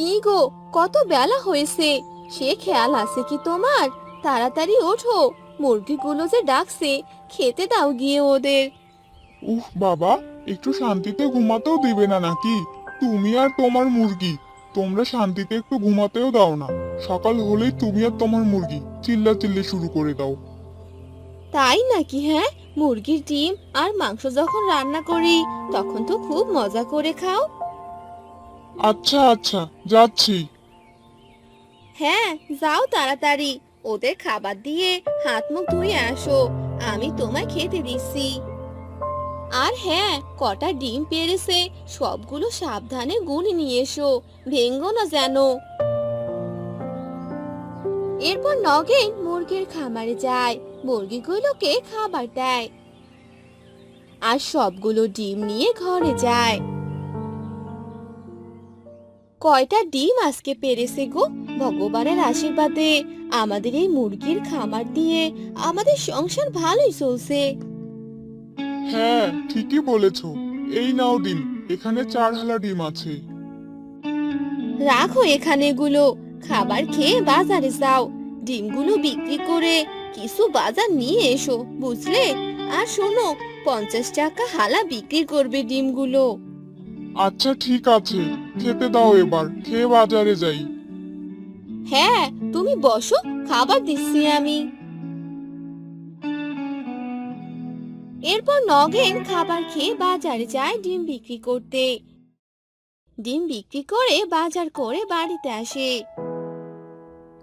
কি গো? কত বেলা হয়েছে। সে খেয়াল আছে কি তোমার? তাড়াতাড়ি ওঠো। মুরগিগুলো যে ডাকছে খেতে দাও গিয়ে ওদের। উফ বাবা একটু শান্তিতে ঘুমাতেও দিবে না নাকি? তুমি আর তোমার মুরগি। তোমরা শান্তিতে একটু ঘুমাতেও দাও না। সকাল হলেই তুমি আর তোমার মুরগি চিল্লা চিল্লি শুরু করে দাও। তাই নাকি হ্যাঁ? মুরগির ডিম আর মাংস যখন রান্না করি তখন তো খুব মজা করে খাও। আচ্ছা আচ্ছা যাচ্ছি। হ্যাঁ যাও তাড়াতাড়ি। ওদের খাবার দিয়ে হাত মুখ ধুয়ে আসো। আমি তোমায় খেতে দিচ্ছি। আর হ্যাঁ কটা ডিম পেরেছে, সবগুলো সাবধানে গুনে নিয়ে এসো। ভেঙ্গো না যেন। এরপর নগেন মুরগির খামারে যায়। মুরগিগুলোকে খাবার দেয়? আর সবগুলো ডিম নিয়ে ঘরে যায়। কয়টা ডিম আজকে পেরেছে গো? ভগবানের আশীর্বাদে। আমাদের এই মুরগির খামার দিয়ে আমাদের সংসার ভালোই চলছে। হ্যাঁ ঠিকই বলেছ। এই নাও ডিম এখানে চার হালা ডিম আছে। রাখো এখানে এগুলো। খাবার খেয়ে বাজারে যাও। ডিমগুলো বিক্রি করে কিছু বাজার নিয়ে এসো বুঝলে? আর শোনো পঞ্চাশ টাকা হালা বিক্রি করবে ডিমগুলো। আচ্ছা ঠিক আছে। খেতে দাও এবার খেয়ে বাজারে যাই। হ্যাঁ তুমি বসো খাবার দিচ্ছি আমি। এরপর নগেন খাবার খেয়ে বাজারে যায় ডিম বিক্রি করতে। ডিম বিক্রি করে বাজার করে বাড়িতে আসে।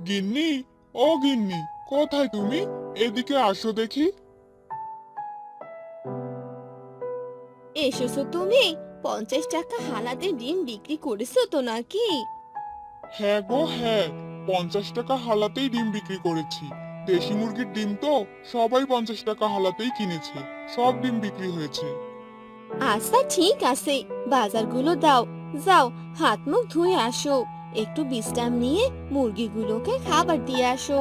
গিন্নি ও গিন্নি কোথায় তুমি? এদিকে আসো দেখি। এসেছ তুমি? পঞ্চাশ টাকা হালাতে ডিম বিক্রি করেছ তো নাকি? হ্যাঁ গো হ্যাঁ। পঞ্চাশ টাকা হালাতেই ডিম বিক্রি করেছি। দেশি মুরগির ডিম তো সবাই পঞ্চাশ টাকা হালাতেই কিনেছে। সব ডিম বিক্রি হয়েছে। আচ্ছা ঠিক আছে। বাজারগুলো দাও। যাও হাত মুখ ধুয়ে আসো। একটু বিশ্রাম নিয়ে মুরগিগুলোকে খাবার দিয়ে আসো।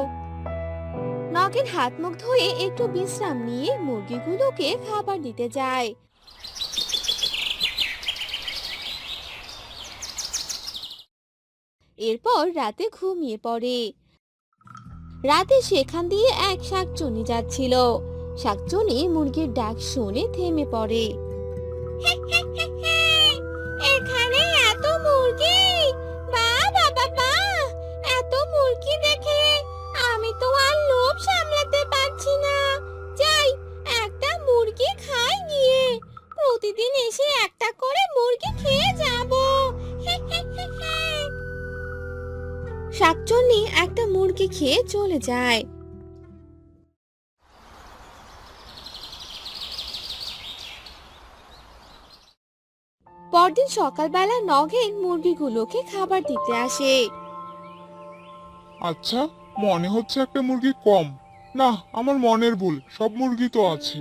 নগেন হাত মুখ ধুয়ে একটু বিশ্রাম নিয়ে মুরগিগুলোকে খাবার দিতে যায়। এরপর রাতে ঘুমিয়ে পড়ে। রাতে সেখান দিয়ে এক শাকচুনি যাচ্ছিল। শাকচুনি মুরগির ডাক শুনে থেমে পড়ে। এখানে এত মুরগি! বা বাবা বা এত মুরগি দেখে আমি তো আর লোভ সামলাতে পারছি না। যাই, একটা মুরগি খাই গিয়ে। প্রতিদিন এসে একটা করে মুরগি খেয়ে যাব শাকচন্নি একটা মুরগি খেয়ে চলে যায়। পরদিন সকালবেলা নগেন মুরগিগুলোকে খাবার দিতে আসে। আচ্ছা মনে হচ্ছে একটা মুরগি কম। না আমার মনের ভুল সব মুরগি তো আছে।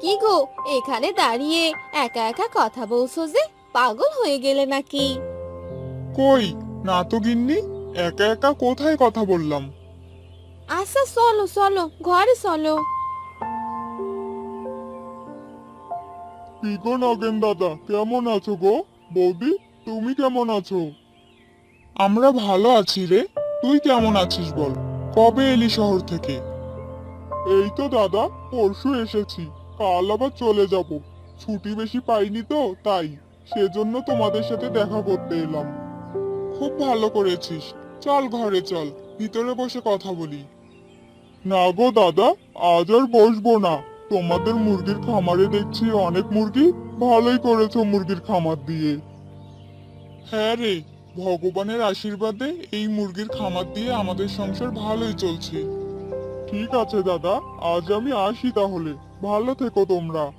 কি গো এখানে দাঁড়িয়ে একা একা কথা বলছো যে পাগল হয়ে গেলে নাকি? কই? না তো গিন্নি একা একা কোথায় কথা বললাম? আচ্ছা চলো চলো ঘরে চলো। কি গো নগেন দাদা কেমন আছো গো? বৌদি তুমি কেমন আছো? আমরা ভালো আছি রে তুই কেমন আছিস বল? কবে এলি শহর থেকে? এই তো দাদা পরশু এসেছি কাল আবার চলে যাব। ছুটি বেশি পাইনি তো তাই। সেজন্য তোমাদের সাথে দেখা করতে এলাম। খুব ভালো করেছিস। চল ঘরে চল, ভিতরে বসে কথা বলি। না গো দাদা, আজ আর বসবো না। তোমাদের মুরগির খামারে দেখছি অনেক মুরগি। ভালোই করেছ মুরগির খামার দিয়ে। হ্যাঁ রে, ভগবানের আশীর্বাদে এই মুরগির খামার দিয়ে আমাদের সংসার ভালোই চলছে। ঠিক আছে দাদা, আজ আমি আসি তাহলে। ভালো থেকো তোমরা।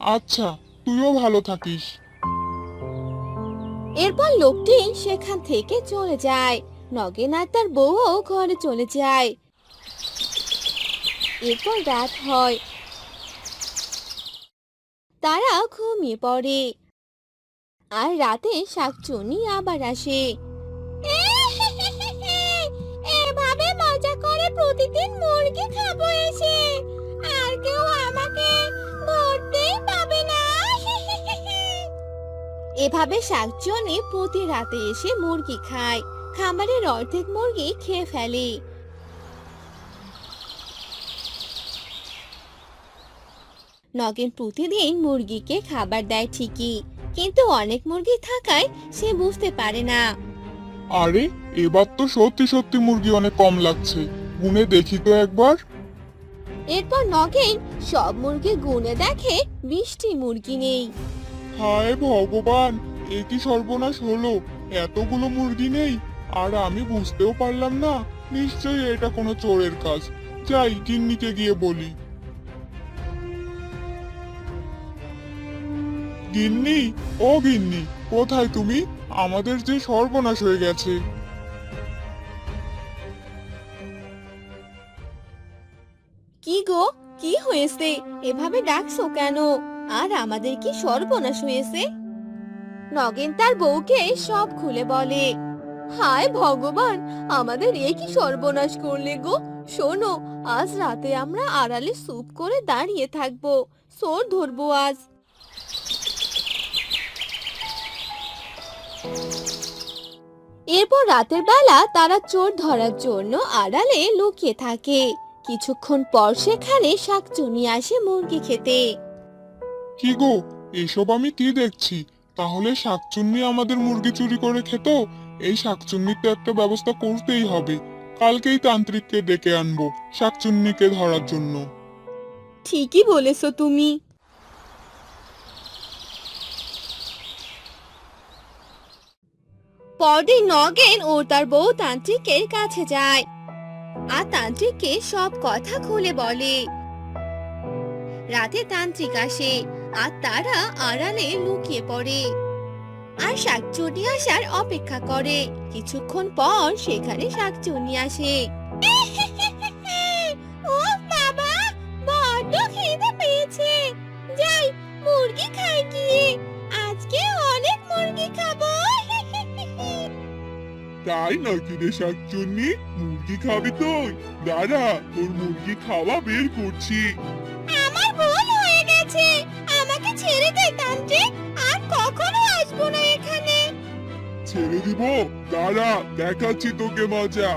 আচ্ছা তুইও ভালো থাকিস। এরপর লোকটি সেখান থেকে চলে যায়। নগেন আর তার বউও ঘরে চলে যায়। এরপর রাত হয়। তারা ঘুমিয়ে পড়ে। আর রাতে শাকচুনি আবার আসে। এভাবে মজা করে প্রতিদিন মুরগি খাব এসে। আর কেউ এভাবে শাকচুনি প্রতি রাতে এসে মুরগি খায়। খামারের অর্ধেক মুরগি খেয়ে ফেলে। নগেন প্রতিদিন মুরগিকে খাবার দেয় ঠিকই কিন্তু অনেক মুরগি থাকায় সে বুঝতে পারে না। আরে এবার তো সত্যি সত্যি মুরগি অনেক কম লাগছে গুনে দেখি তো একবার। এরপর নগেন সব মুরগি গুনে দেখে বিশটি মুরগি নেই। হায় ভগবান, এ কি সর্বনাশ হলো? এতগুলো মুরগি নেই, আর আমি বুঝতেও পারলাম না, নিশ্চয়ই এটা কোনো চোরের কাজ। যাই, গিন্নিকে গিয়ে বলি। গিন্নি, ও গিন্নি, কোথায় তুমি? আমাদের যে সর্বনাশ হয়ে গেছে। কি গো, কি হয়েছে? এভাবে ডাকছো কেন? আর আমাদের কি সর্বনাশ হয়েছে? নগেন তার বউকে সব খুলে বলে, হায় ভগবান, আমাদের এ কি সর্বনাশ করলে গো? শোনো, আজ রাতে আমরা আড়ালে স্যুপ করে দাঁড়িয়ে থাকব, সোর ধরবো আজ। এরপর রাতের বেলা তারা চোর ধরার জন্য আড়ালে লুকিয়ে থাকে। কিছুক্ষণ পর সেখানে শাকচুনি আসে মুরগি খেতে। কি গো, এসব আমি কি দেখছি? তাহলে শাকচুন্নি আমাদের মুরগি চুরি করে খেত? এই শাকচুন্নির তো একটা ব্যবস্থা করতেই হবে। কালকেই তান্ত্রিককে ডেকে আনব শাকচুন্নিকে ধরার জন্য। ঠিকই বলেছ তুমি। পরদিন নগেন ও তার বউ তান্ত্রিকের কাছে যায়। আর তান্ত্রিককে সব কথা খুলে বলে। রাতে তান্ত্রিক আসে। আর তারা আড়ালে লুকিয়ে পড়ে। আর শাকচুনি আসার অপেক্ষা করে। কিছুক্ষণ পর সেখানে শাকচুনি আসে। ও বাবা! বড্ড খিদে পেয়েছে। যাই মুরগি খাই গিয়ে। আজকে অনেক মুরগি খাব। তাই নাকি রে শাকচুন্নি মুরগি খাবি তুই? দাঁড়া তোর মুরগি খাওয়া বের করছি। আসব না এখানে। ছেড়ে দিব? দাঁড়া দেখাচ্ছি তোকে মজা।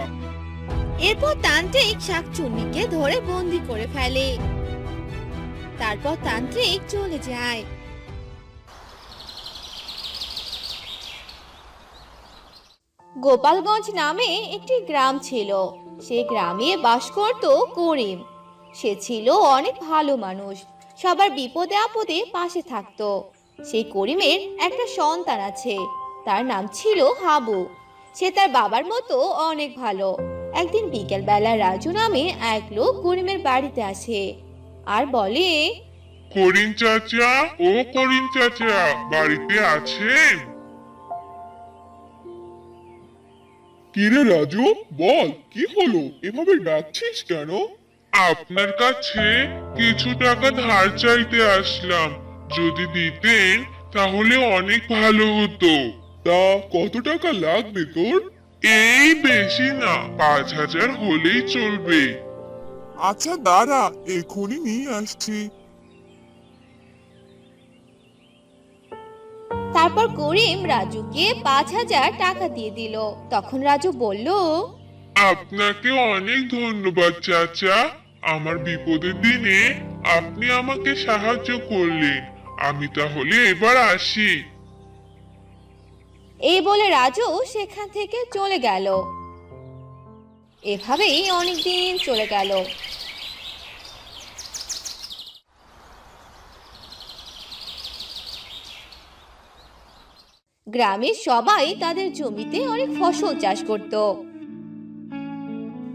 এরপর তান্ত্রিক শাকচুন্নিকে ধরে বন্দি করে ফেলে। তারপর তান্ত্রিক চলে যায়। গোপালগঞ্জ নামে একটি গ্রাম ছিল। সে গ্রামে বাস করত করিম। সে ছিল অনেক ভালো মানুষ। সবার বিপদে আপদে পাশে থাকতো। সেই করিমের একটা সন্তান আছে। তার নাম ছিল হাবু। সে তার বাবার মতো অনেক ভালো। একদিন বিকেলবেলা রাজু নামে এক লোক করিমের বাড়িতে আসে। আর বলে করিম চাচা ও করিম চাচা বাড়িতে আছেন? কিরে রাজু বল কি হলো? এভাবে ডাকছিস কেন? আপনার কাছে কিছু টাকা ধার চাইতে আসলাম। যদি দিতেন তাহলে অনেক ভালো হতো। তা কত টাকা লাগবে তোর? এই বেশি না পাঁচ হাজার হলেই চলবে। আচ্ছা দাঁড়া এখনই নিয়ে আসছি। তারপর করিম রাজুকে পাঁচ হাজার টাকা দিয়ে দিল। তখন রাজু বলল আপনাকে অনেক ধন্যবাদ চাচা। আমার বিপদের দিনে আপনি আমাকে সাহায্য করলেন। আমি তাহলে এবার আসি। এই বলে রাজু সেখান থেকে চলে গেল। এভাবেই অনেক দিন চলে গেল। গ্রামের সবাই তাদের জমিতে অনেক ফসল চাষ করত।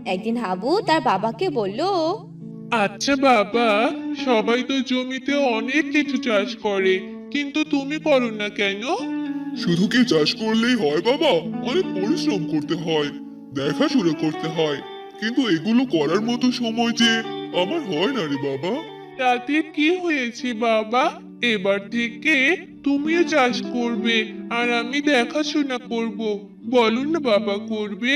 একদিন হাবু তার বাবাকে বলল আচ্ছা বাবা সবাই তো জমিতে অনেক কিছু চাষ করে কিন্তু তুমি করো না কেন? শুধু কি চাষ করলেই হয় বাবা? অনেক পরিশ্রম করতে হয় দেখাশোনা করতে হয় কিন্তু এগুলো করার মতো সময় যে আমার হয় না রে বাবা। তাতে কি হয়েছে বাবা? এবার থেকে তুমিও চাষ করবে আর আমি দেখাশোনা করব। বলো না বাবা করবে?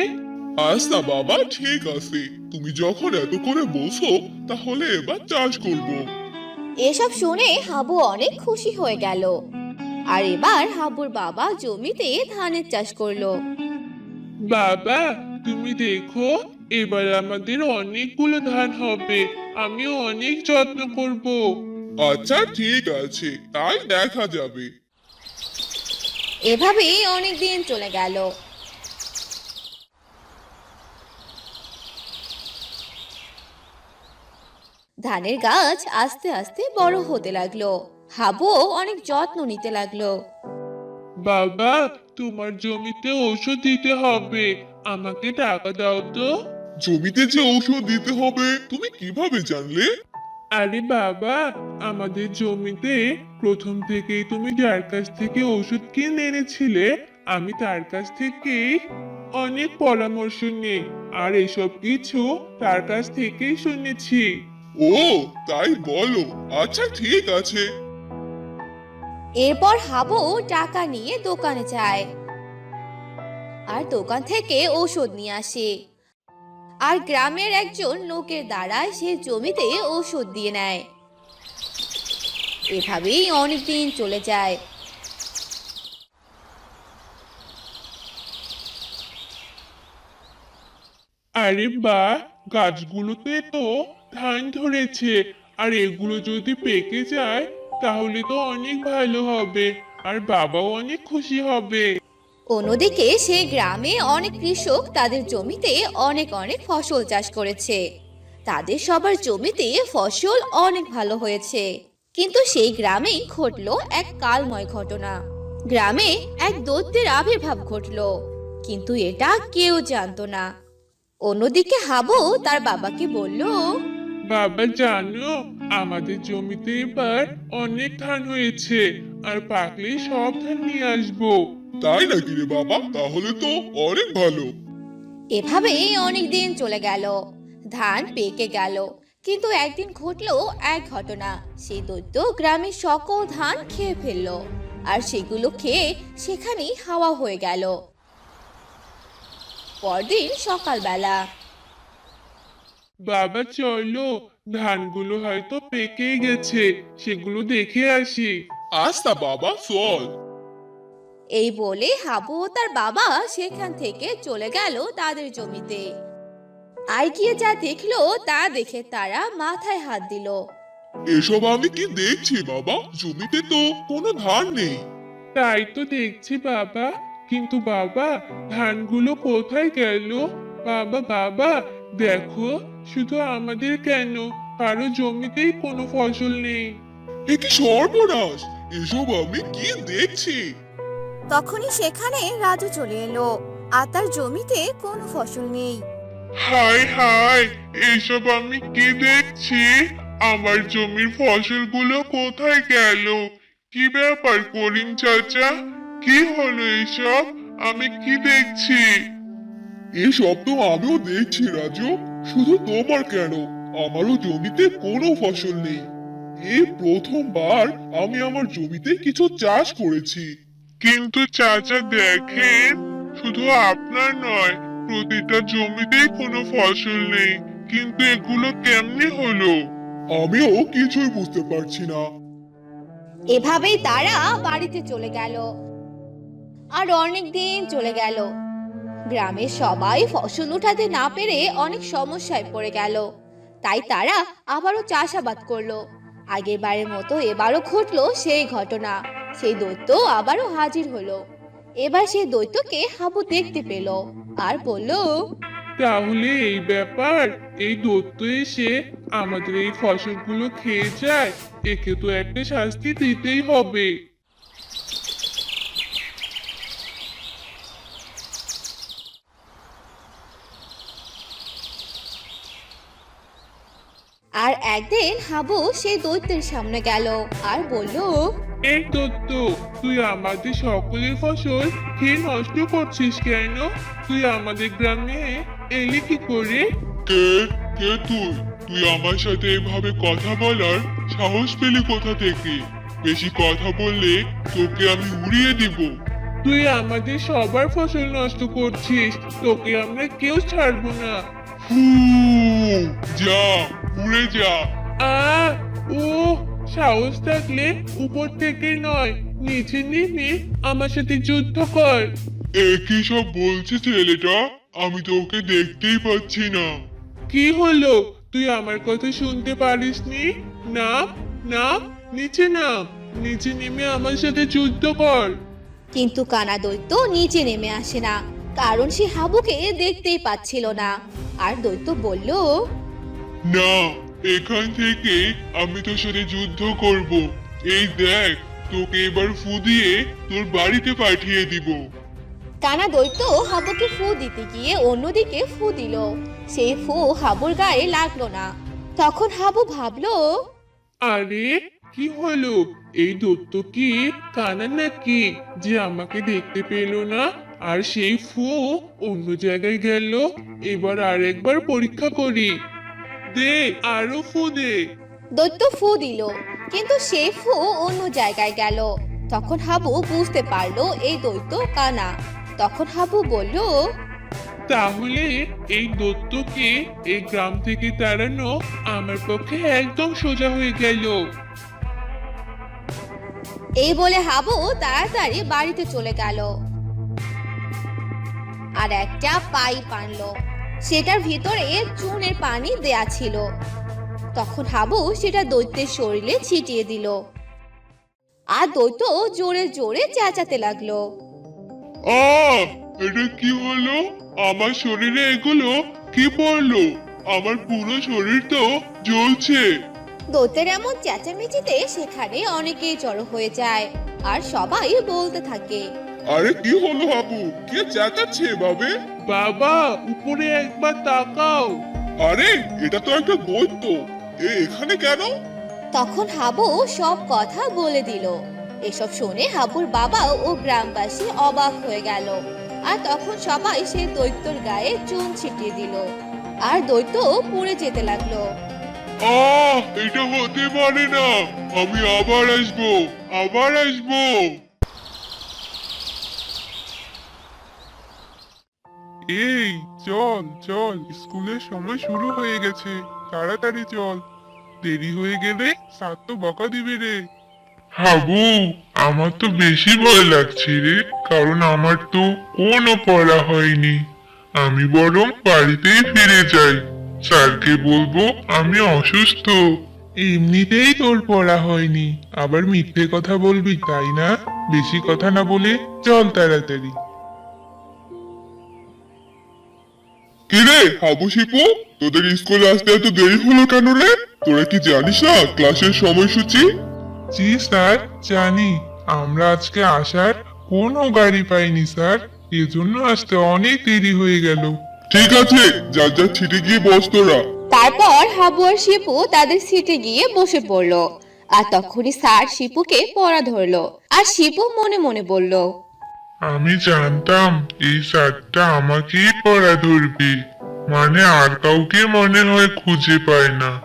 আচ্ছা বাবা ঠিক আছে। তুমি যখন এত করে বসো তাহলে এবার চাষ করব। এসব শুনে হাবু অনেক খুশি হয়ে গেল। আর এবার হাবুর বাবা জমিতে ধানের চাষ করল। বাবা তুমি দেখো এবার আমাদের অনেকগুলো ধান হবে। আমি অনেক যত্ন করব। আচ্ছা ঠিক আছে। তাই দেখা যাবে। এভাবেই অনেক দিন চলে গেল। ধানের গাছ আস্তে আস্তে বড় হতে লাগল। হাবুও অনেক যত্ন নিতে লাগল। বাবা তোমার জমিতে ওষুধ দিতে হবে। আমাকে টাকা দাও তো। জমিতে যে ঔষধ দিতে হবে তুমি কীভাবে জানলে? আরে বাবা আমাদের জমিতে প্রথম থেকেই তুমি যার কাছ থেকে ওষুধ কিনে এনেছিলে আমি তার কাছ থেকে অনেক পরামর্শ নেই। আর এসব কিছু তার কাছ থেকেই শুনেছি। ও তাই বলো। আচ্ছা ঠিক আছে। এরপর হাবু টাকা নিয়ে দোকানে যায়। আর দোকান থেকে ঔষধ নিয়ে আসে। আর গ্রামের একজন লোকের দ্বারা সে জমিতে ঔষধ দিয়ে নেয়। এভাবেই অনেকদিন চলে যায়। আরে বা গাছগুলোতে তো ধান ধরেছে। আর এগুলো যদি পেকে যায়, তাহলে তো অনেক ভালো হবে। আর বাবাও অনেক খুশি হবে। অন্যদিকে সে গ্রামে অনেক কৃষক তাদের জমিতে অনেক অনেক ফসল চাষ করেছে। তাদের সবার জমিতে ফসল অনেক ভালো হয়েছে। কিন্তু সেই গ্রামেই ঘটলো এক কালময় ঘটনা। গ্রামে এক দৈত্যের আবির্ভাব ঘটলো। কিন্তু এটা কেউ জানতো না। অন্যদিকে হাবু তার বাবাকে বলল বাবা জানো আমাদের জমিতে এবার অনেক ধান হয়েছে আর পাকলে সব ধান নিয়ে আসব। তাই নাকি রে বাবা? তাহলে তো অনেক ভালো। এভাবেই অনেক দিন চলে গেল। ধান পেকে গেল কিন্তু একদিন ঘটলো এক ঘটনা। সেই দৈত্য গ্রামের সকল ধান খেয়ে ফেলল আর সেগুলো খেয়ে সেখানেই হাওয়া হয়ে গেল। পরদিন সকালবেলা। বাবা চলো। ধানগুলো হয়তো পেকে গেছে সেগুলো দেখে আসি। আস্তা বাবা চল। এই বলে হাবু ও তার বাবা সেখান থেকে চলে গেল তাদের জমিতে। আর গিয়ে যা দেখল তা দেখে তারা মাথায় হাত দিল। এসব আমি কি দেখছি বাবা? জমিতে তো কোনো ধান নেই। তাই তো দেখছি বাবা। কিন্তু বাবা ধানগুলো কোথায় গেল? বাবা বাবা দেখো শুধু আমাদের কেন? কারও জমিতেই কোনো ফসল নেই। এ কি সর্বনাশ! এসব আমি কি দেখছি। তখনই সেখানে রাজু চলে এলো আর তার জমিতে কোনো ফসল নেই। হায় হায় এসব আমি কি দেখছি? আমার জমির ফসলগুলো কোথায় গেল? কি ব্যাপার করিম চাচা? কি হলো এসব? আমি কি দেখছি? এসব তো আমিও দেখছি রাজু। শুধু তোমার কেন? আমারও জমিতে কোনো ফসল নেই। এই প্রথমবার আমি আমার জমিতে কিছু চাষ করেছি। কিন্তু চাচা দেখেন শুধু আপনার নয় প্রতিটা জমিতেই কোনো ফসল নেই। কিন্তু এগুলো কেমনে হলো? আমিও কিছুই বুঝতে পারছি না। এভাবেই তারা বাড়িতে চলে গেল। আর অনেক দিন চলে গেল। গ্রামের সবাই ফসল উঠাতে না পেরে অনেক সমস্যায় পড়ে গেল। তাই তারা আবারও চাষাবাদ করল। আগের বারের মতো এবারও ঘটলো সেই ঘটনা। সেই দৈত্য আবারও হাজির হলো। এবার সেই দৈত্যকে হাবু দেখতে পেল আর বলল, তাহলে এই ব্যাপার, এই দত্ত এসে আমাদের এই ফসলগুলো খেয়ে যায়। একে তো একটা শাস্তি দিতেই হবে। আর একদিন হাবু সেই দৈত্যের সামনে গেল আর বলল এই দত্ত তুই আমাদের সকলের ফসল খেয়ে নষ্ট করছিস কেন? তুই আমাদের গ্রামে এলি কি করে? কে? কে তুই? তুই আমার সাথে এভাবে কথা বলার সাহস পেলি কোথা থেকে? বেশি কথা বললে তোকে আমি উড়িয়ে দিব। তুই আমাদের সবার ফসল নষ্ট করছিস তোকে আমরা কেউ ছাড়বো না। ফু যা উড়ে যা। আ ও সাহস থাকলে উপর থেকে নয় নিচে নেমে আমার সাথে যুদ্ধ কর। একই সব বলছে ছেলেটা? আমি তো ওকে দেখতেই পাচ্ছি না। কি হলো? তুই আমার কথা শুনতে পারিসনি? না না নিচে নাম নিচে নেমে আমার সাথে যুদ্ধ কর। কিন্তু কানা দৈত্য নিচে নেমে আসে না কারণ সে হাবুকে দেখতেই পাচ্ছিল না। আর দৈত্য বলল না এখান থেকে আমি তোর সাথে যুদ্ধ করব। এই দেখ তোকে এবার ফু দিয়ে তোর বাড়িতে পাঠিয়ে দিব। কানা দৈত্য হাবুকে ফু দিতে গিয়ে অন্যদিকে ফু দিল। সেই ফু হাবুর গায়ে লাগল না। তখন হাবু ভাবলো আরে কি হলো? এই দত্ত কি কানা নাকি যে আমাকে দেখতে পেল না? আর সেই ফু অন্য জায়গায় গেল। এবার আরেকবার পরীক্ষা করি। দে আরও ফু দে। দৈত্য ফু দিল কিন্তু সে ফু অন্য জায়গায় গেল। তখন হাবু বুঝতে পারল এই দৈত্য কানা। তখন হাবু বলল তাহলে এই দত্তকে এই গ্রাম থেকে তাড়ানো আমার পক্ষে একদম সোজা হয়ে গেল। এই বলে হাবু তাড়াতাড়ি বাড়িতে চলে গেল। আর একটা পাইপ আনলো সেটার ভিতরে চুনের পানি দেয়া ছিল। তখন হাবু সেটা দৈত্যের শরীরে ছিটিয়ে দিল। আর দৈত্য জোরে জোরে চেঁচাতে লাগল। আহ এটা কি হলো? আমার শরীরে এগুলো কি পড়ল? আমার পুরো শরীর তো জ্বলছে। দৈত্যের এমন চেঁচামেচিতে সেখানে অনেকেই জড়ো হয়ে যায় আর সবাই বলতে থাকে আরে কি হলো হাবু কে চেঁচাচ্ছে এভাবে? বাবা উপরে একবার তাকাও। আরে এটা তো একটা দৈত্য। এ এখানে কেন? তখন হাবু সব কথা বলে দিল। এসব শুনে হাবুর বাবা ও গ্রামবাসী অবাক হয়ে গেল। আর তখন সবাই সেই দৈত্যর গায়ে চুন ছিটিয়ে দিল। আর দৈত্য পুড়ে যেতে লাগল। আহ এটা হতে পারে না। আমি আবার আসব আবার আসব। এই চল চল স্কুলের সময় শুরু হয়ে গেছে। তাড়াতাড়ি চল। দেরি হয়ে গেলে স্যার তো বকা দিবে রে। হাবু আমার তো বেশি ভয় লাগছে রে কারণ আমার তো কোনো পড়া হয়নি। আমি বরং বাড়িতেই ফিরে যাই। স্যারকে বলব আমি অসুস্থ। এমনিতেই তোর পড়া হয়নি। আবার মিথ্যে কথা বলবি তাই না? বেশি কথা না বলে চল তাড়াতাড়ি। কিরে হাবু শিপু? তোদের স্কুলে আসতে এত দেরি হলো কেন রে? তোরা কি জানিস না ক্লাসের সময়সূচি? জি স্যার জানি। আমরা আজকে আসার কোনো গাড়ি পাইনি স্যার। এজন্য আসতে অনেক দেরি হয়ে গেল। ঠিক আছে যার যার ছিটে গিয়ে বস তোরা। তারপর হাবু আর শিপু তাদের সিটে গিয়ে বসে পড়ল। আর তখনই স্যার শিপুকে পড়া ধরলো। আর শিপু মনে মনে বলল আমি জানতাম এই সারটা আমাকেই পড়া ধরবে। মানে আর কাউকে মনে হয় খুঁজে পায় না।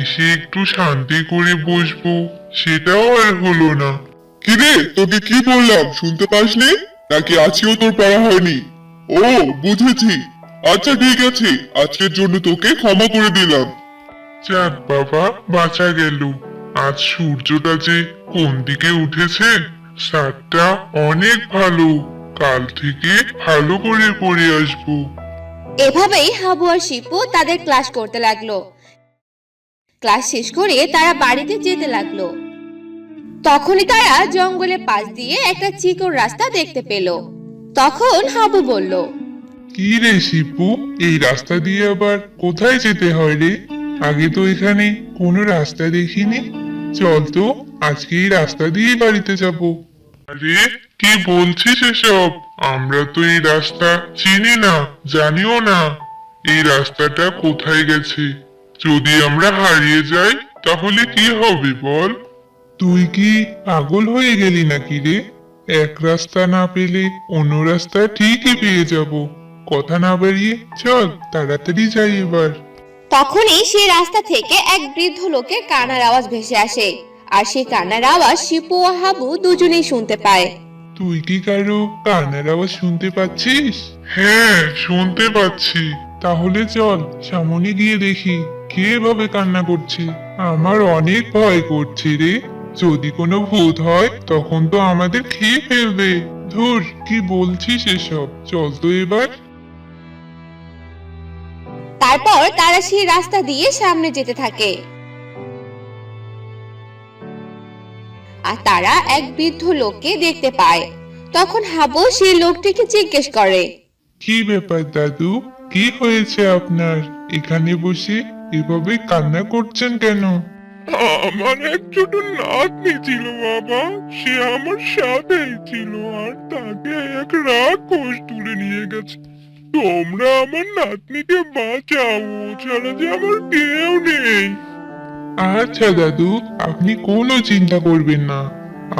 এসে একটু শান্তি করে বসবো, সেটাও আর হলো না। কিরে, তোকে কি বললাম? শুনতে পাসনি? নাকি আজকেও তোর পড়া হয়নি? ও, বুঝেছি। আচ্ছা ঠিক আছে। আজকের জন্য তোকে ক্ষমা করে দিলাম। যাক বাবা, বাঁচা গেল। আজ সূর্যটা যে কোন দিকে উঠেছে সাতটা অনেক ভালো। কাল থেকে ভালো করে পড়ে আসব। এভাবেই হাবু আর শিপু তাদের ক্লাস করতে লাগল। ক্লাস শেষ করে তারা বাড়িতে যেতে লাগল। তখনই তারা জঙ্গলের পাশ দিয়ে একটা চিকন রাস্তা দেখতে পেল। তখন হাবু বলল কি রে শিপু এই রাস্তা দিয়ে আবার কোথায় যেতে হয় রে? আগে তো এখানে কোনো রাস্তা দেখিনি। চল তো আজকে এই রাস্তা দিয়ে বাড়িতে যাব। আরে, কি বলছিস এসব? আমরা তো এই রাস্তা চিনি না, জানিও না। এই রাস্তাটা কোথায় গেছে? যদি আমরা হারিয়ে যাই, তাহলে কি হবে বল? তুই কি পাগল হয়ে গেলি নাকি রে? এক রাস্তা না পেলে অন্য রাস্তা ঠিকই পেয়ে যাব। কথা না বাড়িয়ে চল, তাড়াতাড়ি যাই এবার। তখনই সেই রাস্তা থেকে এক বৃদ্ধ লোকের কান্নার আওয়াজ ভেসে আসে। আর সেই কান্নার আওয়াজ শিপু ও হাবু দুজনেই শুনতে পায়। তুই কি কারও কান্নার আওয়াজ শুনতে পাচ্ছিস? হ্যাঁ শুনতে পাচ্ছি। তাহলে চল, সামনে গিয়ে দেখি কে এভাবে কান্না করছে। আমার অনেক ভয় করছে রে। যদি কোনো ভূত হয়, তখন তো আমাদের খেয়ে ফেলবে। ধুর, কি বলছিস এসব? চল তো এবার তারপর তারা সেই রাস্তা দিয়ে সামনে যেতে থাকে। আর তারা এক বৃদ্ধ লোককে দেখতে পায়। তখন হাবু সেই লোকটিকে জিজ্ঞেস করে কি ব্যাপার দাদু? কি হয়েছে আপনার? এখানে বসে এভাবে কান্না করছেন কেন? আমার এক ছোট নাতনি ছিল বাবা। সে আমার সাথেই ছিল আর তাকে এক রাক্ষস তুলে নিয়ে গেছে। তোমরা আমার নাতনিকে বাঁচাও ছাড়া যে আমার কেউ নেই। আচ্ছা দাদু আপনি কোনো চিন্তা করবেন না।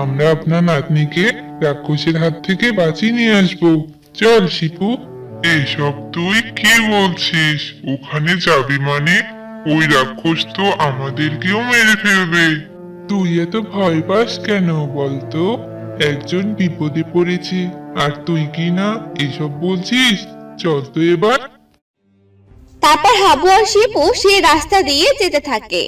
আমরা আপনার নাতনিকে রাক্ষসের হাত থেকে বাঁচিয়ে নিয়ে আসব। চল শিপু। এসব তুই কি বলছিস? ওখানে যাবি মানে? ওই রাক্ষস তো আমাদেরকেও মেরে ফেলবে। তুই এত ভয় পাস কেন বলতো? একজন বিপদে পড়েছে। আর তুই কি না এসব বলছিস? চল তো এবার। তারপর হাবু আর শিপু সেই রাস্তা দিয়ে যেতে থাকে।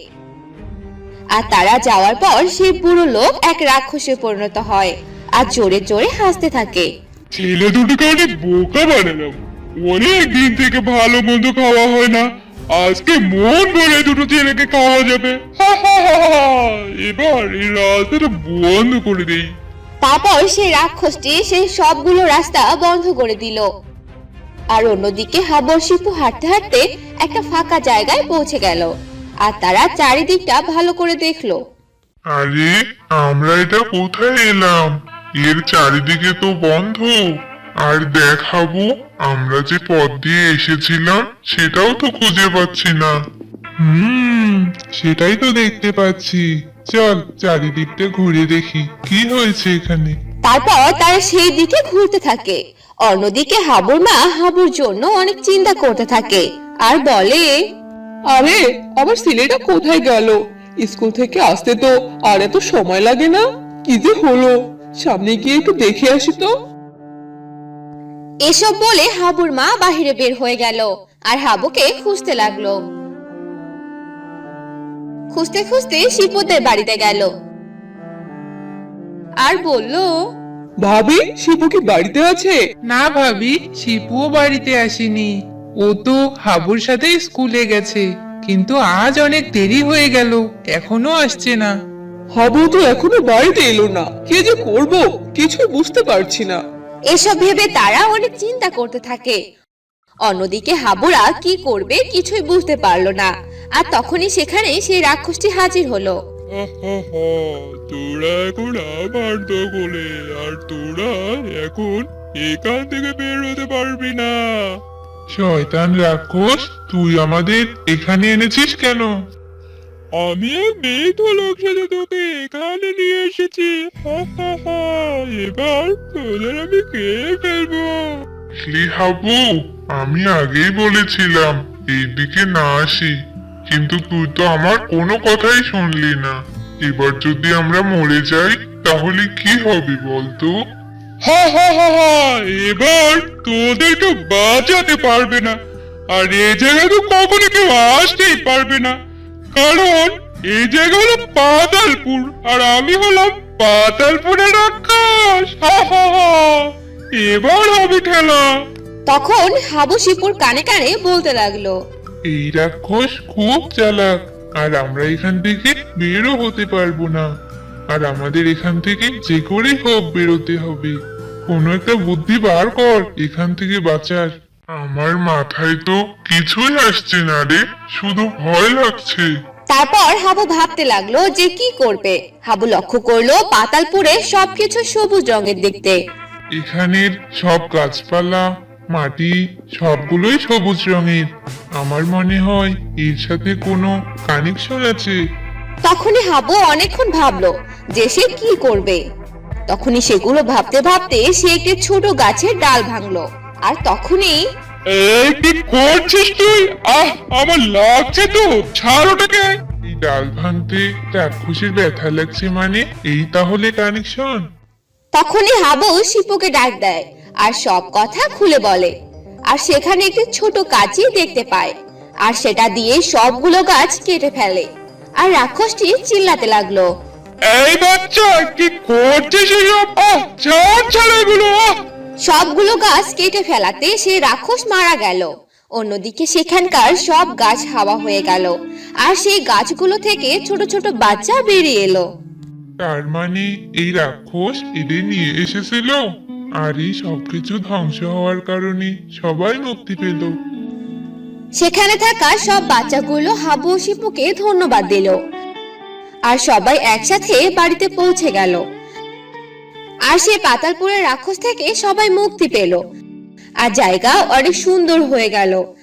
আর তারা যাওয়ার পর সেই বুড়ো লোক এক রাক্ষসে পরিণত হয় আর জোরে জোরে হাসতে থাকে। ছেলে দুটোকে অনেক বোকা বানালাম। অনেক দিন থেকে ভালো মন্দ খাওয়া হয় না। আজকে মন ভরে দুটো ছেলেকে খাওয়া যাবে। এবার এই রাস্তাটা বন্ধ করে দেই। তারপর সেই রাক্ষসটি সেই সবগুলো রাস্তা বন্ধ করে দিল। আর অন্যদিকে হাবর শিপু হাঁটতে হাঁটতে একটা ফাঁকা জায়গায় পৌঁছে গেল। আর তারা চারিদিকটা ভালো করে দেখল। আরে আমরা এটা কোথায় এলাম? এর চারিদিকে তো বন্ধ। আর দেখাবো আমরা যে পথ দিয়ে এসেছিলাম সেটাও তো খুঁজে পাচ্ছি না। হুম সেটাই তো দেখতে পাচ্ছি। চল চারিদিকটা ঘুরে দেখি কি হয়েছে এখানে? তারপর তারা সেই দিকে ঘুরতে থাকে। অন্যদিকে হাবুর মা হাবুর জন্য অনেক চিন্তা করতে থাকে। আর বলে আরে আমার ছেলেটা কোথায় গেল? স্কুল থেকে আসতে তো আর এত সময় লাগে না? কি যে হলো? সামনে গিয়ে একটু দেখে আসি তো। এসব বলে হাবুর মা বাহিরে বের হয়ে গেল আর হাবুকে খুঁজতে লাগল। খুঁজতে খুঁজতে শিপুদের বাড়িতে গেল। আর বলল ভাবি শিবু কি বাড়িতে আছে? না ভাবি শিপুও বাড়িতে আসেনি। ও তো হাবুর সাথে স্কুলে গেছে কিন্তু আজ অনেক দেরি হয়ে গেল এখনও আসছে না। হাবু তো এখনও বাড়িতে এলো না কে যে করব কিছু বুঝতে পারছি না। এসব ভেবে তারা অনেক চিন্তা করতে থাকে। অন্যদিকে হাবুরা কি করবে কিছুই বুঝতে পারল না আর তখনই সেখানে সেই রাক্ষসটি হাজির হলো। তোরা এখন আমার দখলে আর তোরা এখন এখান থেকে বের হতে পারবি না। শয়তান রাক্ষস তুই আমাদের এখানে এনেছিস কেন? আমি মৃত লোক সাথে তোকে এখানে নিয়ে এসেছি। এবার তোদের আমি খেয়ে ফেলব। হাবু আমি আগেই বলেছিলাম এইদিকে না আসি। কিন্তু তুই তো আমার কোনো কথাই শুনলি না। এবার যদি আমরা মরে যাই তাহলে কি হবে বলতো? হা হা হা হা এবার তোদেরকে বাঁচাতে পারবে না। আর এই জায়গায় তো কখনো কেউ আসতেই পারবে না। কারণ এই জায়গা হলো পাতালপুর আর আমি হলাম পাতালপুরের রাক্ষস হা হা হা এবার হবে খেলা। তখন হাবু শিপুর কানে কানে বলতে লাগল এই রাক্ষস খুব চালাক। আর আমরা এখান থেকে বেরো হতে পারব না। আর আমাদের এখান থেকে যে করে হোক বেরোতে হবে। কোনো একটা বুদ্ধি বার কর এখান থেকে বাঁচার। আমার মাথায় তো কিছুই আসছে না রে শুধু ভয় লাগছে। তারপর হাবু ভাবতে লাগল যে কি করবে। হাবু লক্ষ্য করল পাতালপুরে সবকিছু সবুজ রঙের দেখতে। এখানের সব গাছপালা মাটি সবগুলোই সবুজ রঙের। আমার মনে হয় এর সাথে কোনো কানেকশন আছে। তখনই হাবু অনেকক্ষণ ভাবলো যে সে কি করবে। তখনই সেগুলো ভাবতে ভাবতে সে একটি ছোট গাছের ডাল ভাঙলো। আর তখনই এই কি করছিস তুই? আহ আমার লাগছে তো। ছাড় ওটাকে। এই ডাল ভাঙতে রাক্ষসের ব্যথা লাগছে মানে এই তাহলে কানেকশন তখনই হাবু শিপুকে ডাক দেয়। আর সব কথা খুলে বলে। আর সেখানে একটি ছোট কাঁচি দেখতে পায়। আর সেটা দিয়ে সবগুলো গাছ কেটে ফেলে। আর রাক্ষসটি চিল্লাতে লাগল। এই বাচ্চা কি করছিস এসব আহ ছাড় ছাড় এগুলো আহ! সবগুলো গাছ কেটে ফেলাতে সে রাক্ষস মারা গেল। অন্যদিকে সেখানকার সব গাছ হাওয়া হয়ে গেল। আর সেই গাছগুলো থেকে ছোট ছোট বাচ্চা বেরিয়ে এলো। তার মানে এই রাক্ষস এদের নিয়ে এসেছিল? আর এই সবকিছু ধ্বংস হওয়ার কারণে সবাই মুক্তি পেল। সেখানে থাকা সব বাচ্চাগুলো হাবু শিপুকে ধন্যবাদ দিল। আর সবাই একসাথে বাড়িতে পৌঁছে গেল। আর সে পাতালপুরের রাক্ষস থেকে সবাই মুক্তি পেল। আর জায়গা অনেক সুন্দর হয়ে গেল।